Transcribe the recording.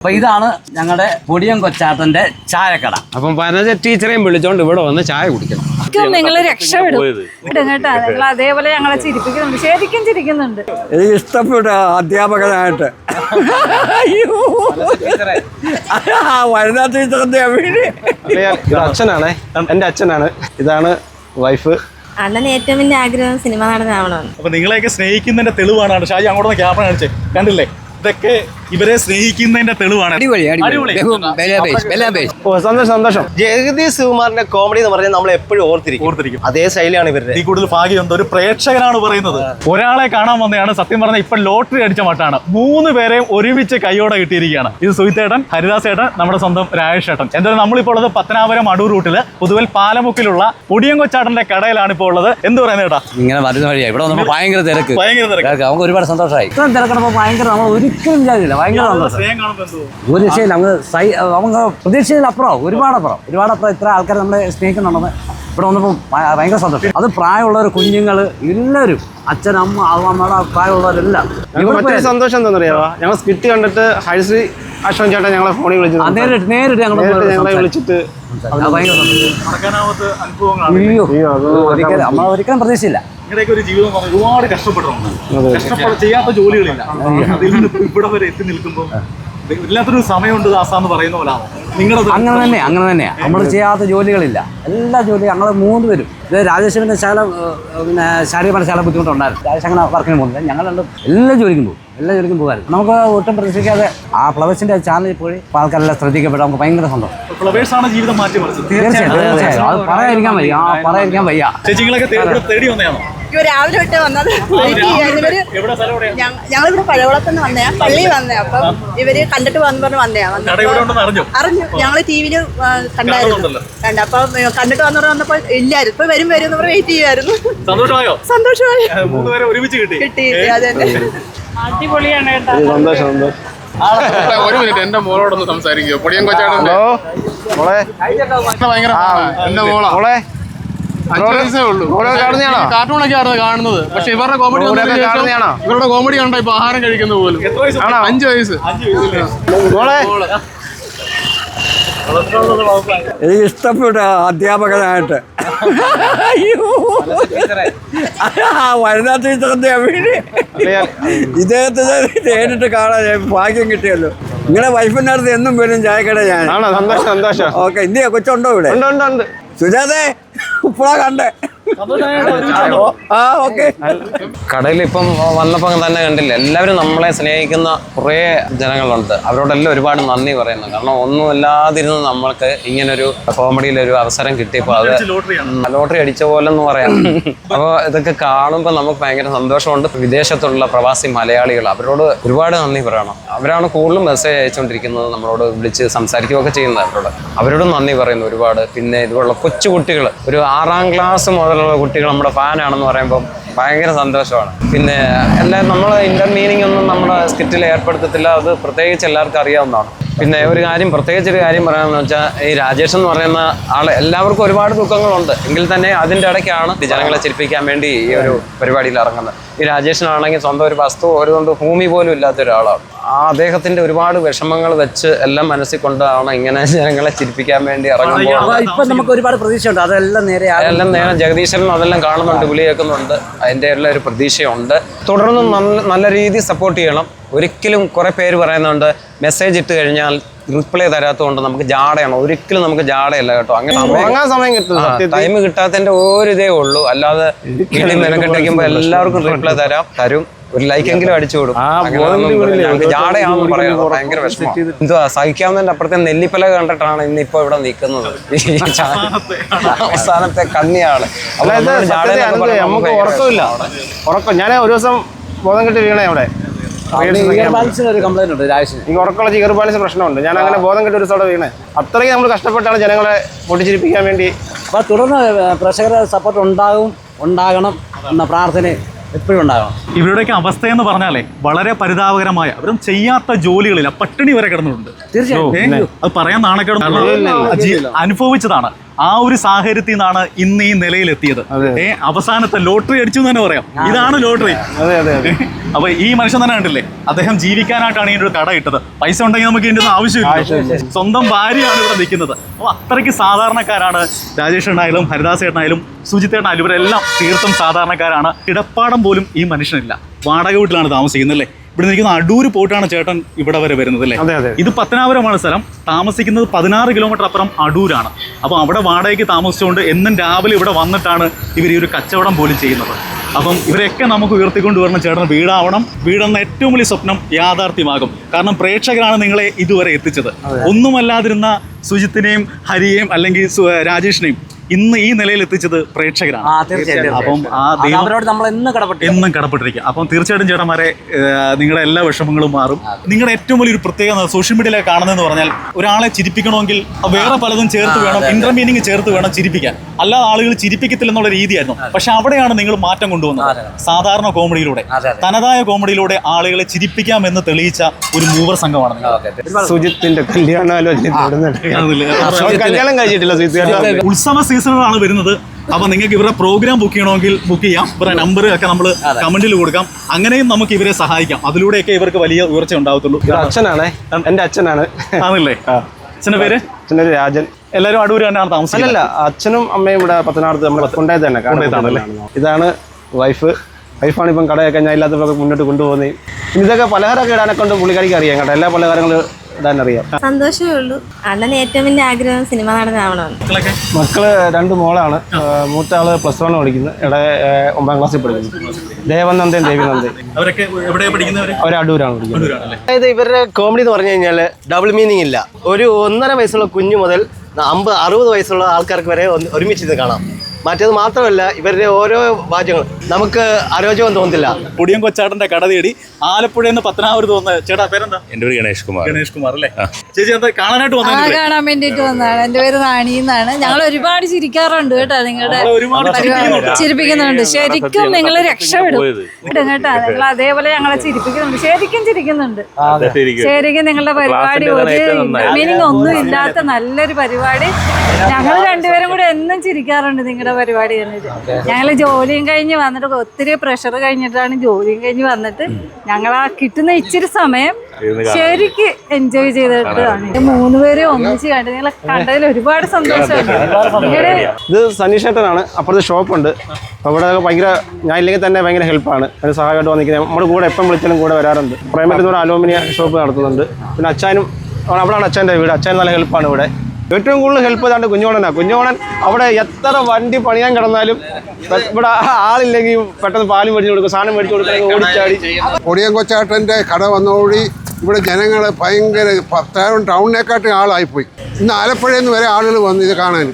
അപ്പൊ ഇതാണ് ഞങ്ങളുടെ പൊടിയം കൊച്ചാട്ടന്റെ ചായക്കട. അപ്പം വനജ ടീച്ചറെയും വിളിച്ചോണ്ട് ഇവിടെ വന്ന് ചായ കുടിക്കണം. നിങ്ങൾ രക്ഷപ്പെടും. ഇടും കേട്ടോ നിങ്ങൾ അതേപോലെ ഞങ്ങളെ ചിരിപ്പിക്കുന്നുണ്ട്. ശരിക്കും ചിരിക്കുന്നുണ്ട്. എനിക്ക് ഇഷ്ടപ്പെട്ട അധ്യാപകനായിട്ട്. അയ്യോ. വനിതാ ടീച്ചറിന്റെ വീട് ഇത് അച്ഛനാണേ. എന്റെ അച്ഛനാണ്. ഇതാണ് വൈഫ്. അണ്ണൻ ഏറ്റവും വലിയ ആഗ്രഹം സിനിമ നടനാവണമെന്ന്. അപ്പൊ നിങ്ങളെയൊക്കെ സ്നേഹിക്കുന്നതിന്റെ തെളിവാണ് ഷാജി അങ്ങോട്ടൊന്ന് ക്യാമറ കാണിച്ചേ. കണ്ടില്ലേ? ഇതൊക്കെ ഇവരെ സ്നേഹിക്കുന്നതിന്റെ തെളിവാണ്. അടിപൊളി ഓ സന്തോഷം സന്തോഷം. ജഗദീഷ് സുകുമാറിന്റെ കോമഡി എന്ന് പറഞ്ഞാൽ നമ്മൾ എപ്പോഴും ഓർത്തിരിക്കും. ഓർത്തിരിക്കും. അതേ ശൈലിയാണ് ഇവരുടെ. ഈ കൂടുതൽ ഭാഗ്യമുണ്ട് ഒരു പ്രേക്ഷകനാണ് പറയുന്നത്. ഒരാളെ കാണാൻ വന്നതാണ്. സത്യം പറഞ്ഞാൽ ഇപ്പൊ ലോട്ടറി അടിച്ച മട്ടാണ്. മൂന്ന് പേരെയും ഒരുമിച്ച് കൈയോടെ കിട്ടിയിരിക്കുകയാണ്. ഇത് സുഹിത്തേട്ടൻ ഹരിദാസ് ഏട്ടൻ നമ്മുടെ സ്വന്തം രാജേഷ് ഏട്ടൻ. എന്തായാലും നമ്മളിപ്പോൾ ഉള്ളത് പത്തനാപുരം അടൂർ റൂട്ടിൽ പുതുവൽ പാലമുക്കിലുള്ള പൊടിയങ്കൊച്ചാട്ടന്റെ കടയിലാണ് ഇപ്പോൾ ഉള്ളത്. എന്ത് പറയുന്നത് ഏട്ടാ? ഇങ്ങനെ വരുന്ന വഴിയാണ് ഇവിടെ ഭയങ്കര തിരക്ക്. ഭയങ്കര തിരക്ക്. നമുക്ക് ഒരുപാട് സന്തോഷമായി. ഇത്രയും ഭയങ്കര നമ്മൾ ഒരിക്കലും വിചാരിച്ചില്ല ഭയങ്കര സന്തോഷം ഒരു രക്ഷയില്ല നമുക്ക് സൈ നമുക്ക് പ്രതീക്ഷയിൽ അപ്പുറം ഒരുപാട് അപ്പുറം. ഒരുപാട് അപ്പുറം ഇത്ര ആൾക്കാർ നമ്മളെ സ്നേഹിക്കുന്നുണ്ടെന്ന് ഇവിടെ വന്നപ്പോൾ ഭയങ്കര സന്തോഷം. അത് പ്രായമുള്ളവർ കുഞ്ഞുങ്ങൾ എല്ലാവരും അച്ഛൻ അമ്മ അമ്മയുടെ പ്രായമുള്ളവരെല്ലാം. മറ്റൊരു സന്തോഷം എന്താണെന്നറിയാമോ ഞങ്ങൾ സ്കിറ്റ് കണ്ടിട്ട് ഹരിശ്രീ അശ്വൻ ചേട്ടൻ ഞങ്ങളെ ഫോണിൽ വിളിച്ചത് വിളിച്ചു നേരിട്ട് നേരിട്ട് ഞങ്ങൾ ഞങ്ങളെ വിളിച്ചിട്ട്. ഭയങ്കര സന്തോഷം. അനുഭവങ്ങളാണ്. അയ്യോ അയ്യോ, അത് ഒരിക്കലും നമ്മൾ ഒരിക്കലും പ്രതീക്ഷയില്ല നിങ്ങളുടെയൊക്കെ ഒരു ജീവിതം എന്ന് പറഞ്ഞാൽ ഒരുപാട് കഷ്ടപ്പെട്ടിട്ടുണ്ട്. കഷ്ടപ്പെട ചെയ്യാത്ത ജോലികളില്ല. അതിൽ നിന്ന് ഇവിടെ വരെ എത്തി നിൽക്കുമ്പോൾ എല്ലാത്തിനും സമയമുണ്ട് ദാസാന്ന് പറയുന്ന പോലാണ് നിങ്ങളുടെ അങ്ങനെ തന്നെ അങ്ങനെ തന്നെയാണ് നമ്മൾ ചെയ്യാത്ത ജോലികളില്ല. എല്ലാ ജോലിയും ഞങ്ങൾ മൂന്ന് പേരും. ഇത് രാജേഷിന്റെ ശാല പിന്നെ ശാരീരികമായ ശാല ബുദ്ധിമുട്ടുണ്ടായിരുന്നു. രാജേഷ് അങ്ങനെ വർക്കിന് പോകുന്നില്ല. ഞങ്ങൾ രണ്ടും എല്ലാ ജോലിക്കും പോകും. എല്ലാ ജോലിക്കും പോകാറുണ്ട് നമുക്ക് ഒട്ടും പ്രതീക്ഷിക്കാതെ ആ ഫ്ലവേഴ്സിന്റെ ചാനലിൽ പോയി ആൾക്കാരെല്ലാം ശ്രദ്ധിക്കപ്പെടും നമുക്ക് ഭയങ്കര സന്തോഷം. ഫ്ലവേഴ്സ് ആണ് ജീവിതം മാറ്റിമറിച്ചത്. തീർച്ചയായും തീർച്ചയായും അത്. പറയാതിരിക്കാൻ വയ്യ. ആ പറയാതിരിക്കാൻ വയ്യ. ചേച്ചികളൊക്കെ തേടി വന്നതാണോ? ഇവർ രാവിലെ വിട്ട് വന്നത്. വെയിറ്റ് ചെയ്യാൻ ഇവർ ഞങ്ങളിവിടെ പഴകുളത്തുനിന്ന് വന്നയാ. പള്ളി വന്നേ അപ്പം ഇവർ കണ്ടിട്ട് വന്നു പറഞ്ഞ് വന്നയാ. ഉണ്ടെന്ന് അറിഞ്ഞു? അറിഞ്ഞു. ഞങ്ങൾ ടി വിയിൽ കണ്ടായിരുന്നു. കണ്ട. അപ്പൊ കണ്ടിട്ട് വന്നു വന്നപ്പോ ഇല്ലായിരുന്നു. ഇപ്പൊ വരും വരും എന്ന് പറഞ്ഞ് വെയിറ്റ് ചെയ്യുമായിരുന്നു സന്തോഷമായോ? സന്തോഷമായി. ഒരുമിച്ച് കിട്ടി. കിട്ടി. അതെ സന്തോഷം സന്തോഷം. ഒരു മിനിറ്റ് എന്റെ മോളോടൊന്ന് സംസാരിക്കോ. പൊടിയൻ കൊച്ചാണോ ഹലോ? മോളെ? ഭയങ്കര. എന്റെ മോളാ? കാർട്ടൂണൊക്കെ ആണ് കാണുന്നത്? പക്ഷെ ഇവരുടെ കോമഡി? ഇവരുടെ കോമഡി കണ്ട ഇപ്പൊ ആഹാരം കഴിക്കുന്ന പോലും. അഞ്ചു വയസ്സ്. എനിക്ക് ഇഷ്ടപ്പെട്ട അധ്യാപകനായിട്ട്. അയ്യോ. വനിതാ ടീച്ചറിന്റെ വീട്. ഇദ്ദേഹത്തിന് നേരിട്ട് കാണാൻ ഭാഗ്യം കിട്ടിയല്ലോ. നിങ്ങളുടെ വൈഫിന്റെ അടുത്ത് എന്നും വരും ചായക്കട ഞാൻ. സന്തോഷം സന്തോഷം. ഓക്കെ ഇന്ത്യ കൊച്ചുണ്ടോ ഇവിടെ? ഉണ്ട് ഉണ്ട് ഉണ്ട്. സുജാതേ. ഇപ്പോഴാ കണ്ടേ. ആ ഓക്കെ. കടയിൽ ഇപ്പം വന്നപ്പോൾ തന്നെ കണ്ടില്ല. എല്ലാവരും നമ്മളെ സ്നേഹിക്കുന്ന കുറേ ജനങ്ങളുണ്ട്. അവരോടെല്ലാം ഒരുപാട് നന്ദി പറയുന്നു കാരണം ഒന്നും ഒന്നുമില്ലാതിരുന്ന് നമ്മൾക്ക് ഇങ്ങനൊരു കോമഡിയിൽ ഒരു അവസരം കിട്ടിയപ്പോൾ അത് ലോട്ടറി അടിച്ച പോലെ എന്ന് പറയാം. അപ്പോൾ ഇതൊക്കെ കാണുമ്പോൾ നമുക്ക് ഭയങ്കര സന്തോഷമുണ്ട്. വിദേശത്തുള്ള പ്രവാസി മലയാളികൾ അവരോട് ഒരുപാട് നന്ദി പറയണം. അവരാണ് കൂടുതലും മെസ്സേജ് അയച്ചുകൊണ്ടിരിക്കുന്നത് നമ്മളോട് വിളിച്ച് സംസാരിക്കുകയൊക്കെ ചെയ്യുന്നത് അവരോട്. അവരോടും നന്ദി പറയുന്നു ഒരുപാട്. പിന്നെ ഇതുപോലുള്ള കൊച്ചു കുട്ടികൾ ഒരു ആറാം ക്ലാസ് മുതലുള്ള കുട്ടികൾ നമ്മുടെ ഫാനാണെന്ന് പറയുമ്പോൾ ഭയങ്കര സന്തോഷമാണ്. പിന്നെ എല്ലാ നമ്മൾ ഇന്റർ മീനിങ് ഒന്നും നമ്മുടെ സ്കിറ്റിൽ ഏർപ്പെടുത്തത്തില്ല. അത് പ്രത്യേകിച്ച് എല്ലാവർക്കും അറിയാവുന്നതാണ്. പിന്നെ ഒരു കാര്യം പ്രത്യേകിച്ച് ഒരു കാര്യം പറയാമെന്ന് വെച്ചാൽ ഈ രാജേഷ് എന്ന് പറയുന്ന ആൾ എല്ലാവർക്കും ഒരുപാട് ദുഃഖങ്ങളുണ്ട്. എങ്കിൽ തന്നെ അതിന്റെ ഇടയ്ക്കാണ് ജനങ്ങളെ ചിരിപ്പിക്കാൻ വേണ്ടി ഈ ഒരു പരിപാടിയിൽ ഇറങ്ങുന്നത്. ഈ രാജേഷിനാണെങ്കിൽ സ്വന്തം ഒരു വസ്തു ഒരു കൊണ്ട് ഭൂമി പോലും ഇല്ലാത്ത ഒരാളാണ്. ആ അദ്ദേഹത്തിന്റെ ഒരുപാട് വിഷമങ്ങൾ വെച്ച് എല്ലാം മനസ്സിൽ കൊണ്ടാണ് ഇങ്ങനെ ജനങ്ങളെ ചിരിപ്പിക്കാൻ വേണ്ടി ഇറങ്ങുമ്പോൾ നമുക്ക് ഒരുപാട് പ്രതീക്ഷയുണ്ട്. അതെല്ലാം നേരെ എല്ലാം നേരെ ജഗദീശ്വരനും അതെല്ലാം കാണുന്നുണ്ട് വിളി കേൾക്കുന്നുണ്ട് അതിന്റെ എല്ലാം ഒരു പ്രതീക്ഷയുണ്ട്. തുടർന്നും നല്ല നല്ല രീതിയിൽ സപ്പോർട്ട് ചെയ്യണം. ഒരിക്കലും കുറേ പേര് പറയുന്നുണ്ട് മെസ്സേജ് ഇട്ട് കഴിഞ്ഞാൽ റിപ്ലൈ തരാത്തതുകൊണ്ട് നമുക്ക് ജാടയാണ്. ഒരിക്കലും നമുക്ക് ജാടയല്ല കേട്ടോ. അങ്ങനെ സമയം കിട്ടും ടൈം കിട്ടാത്തതിന്റെ ഒരു ഇതേ ഉള്ളൂ. അല്ലാതെ മെനക്കെട്ടിരിക്കുമ്പോൾ എല്ലാവർക്കും റിപ്ലൈ തരാം തരും. ഒരു ലൈക്കെങ്കിലും അടിച്ചു കൊടുക്കും. ജാടയാണെന്ന് ഭയങ്കര വിഷമം. എന്തുവാ സഹിക്കാവുന്നതിന്റെ അപ്പുറത്തെ നെല്ലിപ്പല കണ്ടിട്ടാണ് ഇന്നിപ്പോ ഇവിടെ നിൽക്കുന്നത്. അവസാനത്തെ കണ്ണിയാണ് നമുക്ക് ഉറക്കമില്ല. ഉറക്കം. ഞാൻ ഒരു ദിവസം ബോധം കെട്ടി വീണേ അവിടെ. ഉറക്കമുള്ള ജിഗർ ബാലൻസ് പ്രശ്നമുണ്ട്. ഞാൻ അങ്ങനെ ബോധം കെട്ടി ഒരു ദിവസം അവിടെ വീണേ. അത്രയ്ക്ക് നമ്മൾ കഷ്ടപ്പെട്ടാണ് ജനങ്ങളെ പൊട്ടിച്ചിരിപ്പിക്കാൻ വേണ്ടി തുടർന്ന് പ്രേക്ഷകരുടെ സപ്പോർട്ട് ഉണ്ടാകും ഉണ്ടാകണം എന്ന പ്രാർത്ഥന എപ്പോഴും ഉണ്ടാകണം. ഇവരുടെയൊക്കെ അവസ്ഥ എന്ന് പറഞ്ഞാലേ വളരെ പരിതാപകരമായ അവരും ചെയ്യാത്ത ജോലികളില്ല പട്ടിണി വരെ കിടന്നിട്ടുണ്ട്. തീർച്ചയായും. അത് പറയാൻ നാണക്കേട് അനുഭവിച്ചതാണ്. ആ ഒരു സാഹചര്യത്തിൽ നിന്നാണ് ഇന്ന് ഈ നിലയിലെത്തിയത്. ഏ? അവസാനത്തെ ലോട്ടറി അടിച്ചു എന്ന് തന്നെ പറയാം. ഇതാണ് ലോട്ടറി. അതെ അതെ. അപ്പൊ ഈ മനുഷ്യൻ തന്നെ കണ്ടില്ലേ? അദ്ദേഹം ജീവിക്കാനായിട്ടാണ് ഇതിന്റെ ഒരു കട ഇട്ടത്. പൈസ ഉണ്ടെങ്കിൽ നമുക്ക് ഇതിന്റെ ഒന്നും ആവശ്യമില്ല. സ്വന്തം ഭാര്യയാണ് ഇവിടെ നിൽക്കുന്നത്. അപ്പോൾ അത്രയ്ക്ക് സാധാരണക്കാരാണ് രാജേഷ് ഏട്ടനായാലും ഹരിദാസ് ഏട്ടനായാലും സുജിത് ഏട്ടനായാലും ഇവരെല്ലാം തീർത്തും സാധാരണക്കാരാണ്. കിടപ്പാടം പോലും ഈ മനുഷ്യനില്ല. വാടക വീട്ടിലാണ് താമസിക്കുന്നത് അല്ലേ? ഇവിടെ നിൽക്കുന്ന അടൂര് പോയിട്ടാണ് ചേട്ടൻ ഇവിടെ വരെ വരുന്നത് അല്ലേ. ഇത് പത്തനാപുരമാണ് സ്ഥലം. താമസിക്കുന്നത് പതിനാറ് കിലോമീറ്റർ അപ്പുറം അടൂരാണ്. അപ്പോൾ അവിടെ വാടകയ്ക്ക് താമസിച്ചുകൊണ്ട് എന്നും രാവിലെ ഇവിടെ വന്നിട്ടാണ് ഇവർ ഈ ഒരു കച്ചവടം പോലും ചെയ്യുന്നത്. അപ്പം ഇവരെയൊക്കെ നമുക്ക് ഉയർത്തിക്കൊണ്ട് വരണം ചേട്ടൻ വീടാവണം. വീടെന്ന ഏറ്റവും വലിയ സ്വപ്നം യാഥാർത്ഥ്യമാകും. കാരണം പ്രേക്ഷകരാണ് നിങ്ങളെ ഇതുവരെ എത്തിച്ചത്. ഒന്നുമല്ലാതിരുന്ന സുജിത്തിനെയും ഹരിയെയും അല്ലെങ്കിൽ രാജേഷിനെയും ഇന്ന് ഈ നിലയിൽ എത്തിച്ചത് പ്രേക്ഷകരാണ്. ആ അപ്പം ആ അത് അവരോട് നമ്മൾ എന്ന് കടപ്പെട്ടു എന്നും കടപ്പെട്ടിരിക്കും. അപ്പം തീർച്ചയായിട്ടും ചേട്ടന്മാരെ നിങ്ങളുടെ എല്ലാ വിഷമങ്ങളും മാറും. നിങ്ങളുടെ ഏറ്റവും വലിയൊരു പ്രത്യേകത സോഷ്യൽ മീഡിയയിലെ കാണുന്നതെന്ന് പറഞ്ഞാൽ ഒരാളെ ചിരിപ്പിക്കണമെങ്കിൽ വേറെ പലതും ചേർത്ത് വേണം ഇന്റർമീനിങ് ചേർത്ത് വേണം ചിരിപ്പിക്കാൻ. അല്ലാതെ ആളുകൾ ചിരിപ്പിക്കത്തില്ല എന്നുള്ള രീതിയായിരുന്നു പക്ഷെ അവിടെയാണ് നിങ്ങൾ മാറ്റം കൊണ്ടുവന്നത്. സാധാരണ കോമഡിയിലൂടെ. തനതായ കോമഡിയിലൂടെ ആളുകളെ ചിരിപ്പിക്കാം എന്ന് തെളിയിച്ച ഒരു മൂവർ സംഘമാണ് സുജിത്തിന്റെ കല്യാണാലോചന ഉത്സവ അതില്ലേ? സീസണുകളാണ് വരുന്നത്. അപ്പൊ നിങ്ങൾക്ക് ഇവരുടെ പ്രോഗ്രാം ബുക്ക് ചെയ്യണമെങ്കിൽ ബുക്ക് ചെയ്യാം. ഇവരുടെ നമ്പർ ഒക്കെ നമ്മൾ കമന്റിൽ കൊടുക്കാം. അങ്ങനെയും നമുക്ക് ഇവരെ സഹായിക്കാം. അതിലൂടെയൊക്കെ ഇവർക്ക് വലിയ ഉയർച്ച ഉണ്ടാവത്തുള്ളൂ അച്ഛനാണ്. എന്റെ അച്ഛനാണ്. ആണല്ലേ? അച്ഛന്റെ പേര്? അച്ഛന്റെ രാജൻ. എല്ലാവരും അടൂർ തന്നെയാണ് താമസം അല്ല അച്ഛനും അമ്മയും ഇവിടെ പത്തനാടത്ത് നമ്മുടെ കൊണ്ടായത് തന്നെ? ഇതാണ് വൈഫ് വൈഫാണ് ഇപ്പം കടയൊക്കെ ഞാൻ ഇല്ലാത്തവരൊക്കെ മുന്നോട്ട് കൊണ്ടുപോകുന്നത്. ഇതൊക്കെ പലഹാരമൊക്കെ ഇടാനൊക്കെ കൊണ്ട് പുള്ളിക്കാരിക്ക് അറിയാം കേട്ടോ. എല്ലാ പലഹാരങ്ങളും അറിയാം സന്തോഷമേ ഉള്ളൂ. അണ്ണൻ ഏറ്റവും വലിയ ആഗ്രഹം സിനിമ നടനാവണമെന്ന്. മക്കൾ രണ്ട് മോളാണ്. മൂത്ത ആൾ പ്ലസ് വൺ പഠിക്കുന്നത് ഇവിടെ ഒമ്പതാം ക്ലാസ്സിൽ പഠിക്കുന്നു. ദേവനന്ദൻ ദേവിനന്ദൻ. അവർ അടൂരാണ് പഠിക്കുന്നത്. അതായത് ഇവരുടെ കോമഡി എന്ന് പറഞ്ഞു കഴിഞ്ഞാൽ ഡബിൾ മീനിങ് ഇല്ല. ഒരു ഒന്നര വയസ്സുള്ള കുഞ്ഞു മുതൽ അമ്പത് അറുപത് വയസ്സുള്ള ആൾക്കാർക്ക് വരെ ഒരുമിച്ച് ഇത് കാണാം. മറ്റേത് മാത്രമല്ല ഇവരുടെ ഓരോ വാചകങ്ങൾ. നമുക്ക് അരോചകം തോന്നുന്നില്ല പുടിയും കൊച്ചാട്ടന്റെ കട തേടി ആലപ്പുഴയിൽ നിന്ന് പത്തനാപുരത്ത് വന്ന ചേട്ടാ പേരെന്താ? എന്റെ പേര് ഗണേഷ് കുമാർ. ഗണേഷ് കുമാർ അല്ലേ? ചേച്ചി എന്താ കാണാനായിട്ട് വന്നത് വന്നേ കാണാൻ വേണ്ടിട്ട് വന്നതാണ്. എന്റെ പേര് റാണി എന്നാണ്. ഞങ്ങൾ ഒരുപാട് ചിരിക്കാറുണ്ട് കേട്ടോ നിങ്ങളുടെ ചിരിപ്പിക്കുന്നുണ്ട്. ശരിക്കും നിങ്ങൾ രക്ഷപ്പെടും. കേട്ടോ. നിങ്ങൾ അതേപോലെ ഞങ്ങളെ ചിരിപ്പിക്കുന്നുണ്ട്. ശരിക്കും ചിരിക്കുന്നുണ്ട്. ശരിക്കും. നിങ്ങളുടെ പരിപാടി ഒരു മീനിങ് ഒന്നും ഇല്ലാത്ത നല്ലൊരു പരിപാടി. ഞങ്ങൾ രണ്ടുപേരും എന്നും ചിരിക്കാറുണ്ട് നിങ്ങളുടെ പരിപാടി കണ്ടിട്ട്. ഞങ്ങൾ ജോലിയും കഴിഞ്ഞ് വന്നിട്ട് ഒത്തിരി പ്രഷർ കഴിഞ്ഞിട്ടാണ് ജോലിയും കഴിഞ്ഞ് വന്നിട്ട് ഞങ്ങൾ ആ കിട്ടുന്ന ഇച്ചിരി സമയം ശരിക്ക് എൻജോയ് ചെയ്തിട്ടാണ് മൂന്ന് പേരെ ഒന്നിച്ച് കണ്ട് നിങ്ങളെ കണ്ടതിൽ ഒരുപാട് സന്തോഷമുണ്ട്. ഇത് സനീഷേട്ടനാണ് അപ്പുറത്ത് ഷോപ്പുണ്ട്. അവിടെ ഭയങ്കര ഞാൻ ഇല്ലെങ്കിൽ തന്നെ ഭയങ്കര ഹെൽപ്പാണ് അതിന് സഹായമായിട്ട് വന്നിരിക്കുന്നത്. നമ്മുടെ കൂടെ എപ്പം വിളിച്ചാലും കൂടെ വരാറുണ്ട്. പ്രൈമറി അലോമിനിയ അലൂമിനിയ ഷോപ്പ് നടത്തുന്നുണ്ട്. പിന്നെ അച്ഛനും അവിടെയാണ് അച്ഛന്റെ വീട്. അച്ഛൻ നല്ല ഹെൽപ്പാണ് ഇവിടെ. ഏറ്റവും കൂടുതൽ ഹെൽപ്പ് ചെയ്താണ്ട് കുഞ്ഞോണനാണ് കുഞ്ഞോണൻ അവിടെ എത്ര വണ്ടി പണിയാൻ കിടന്നാലും ഇവിടെ ആളില്ലെങ്കിൽ പെട്ടെന്ന് പാൽ മേടിച്ചു കൊടുക്കും സാധനം മേടിച്ചു കൊടുക്കാൻ ഓടിച്ചാടി. ഒടിയൻ കൊച്ചാട്ടന്റെ കട വന്നോടി ഇവിടെ ജനങ്ങൾ ഭയങ്കര ടൗണിനെക്കാട്ടും ആളായിപ്പോയി. ഇന്ന് ആലപ്പുഴയിൽ നിന്ന് വരെ ആളുകൾ വന്നു ഇത് കാണാൻ.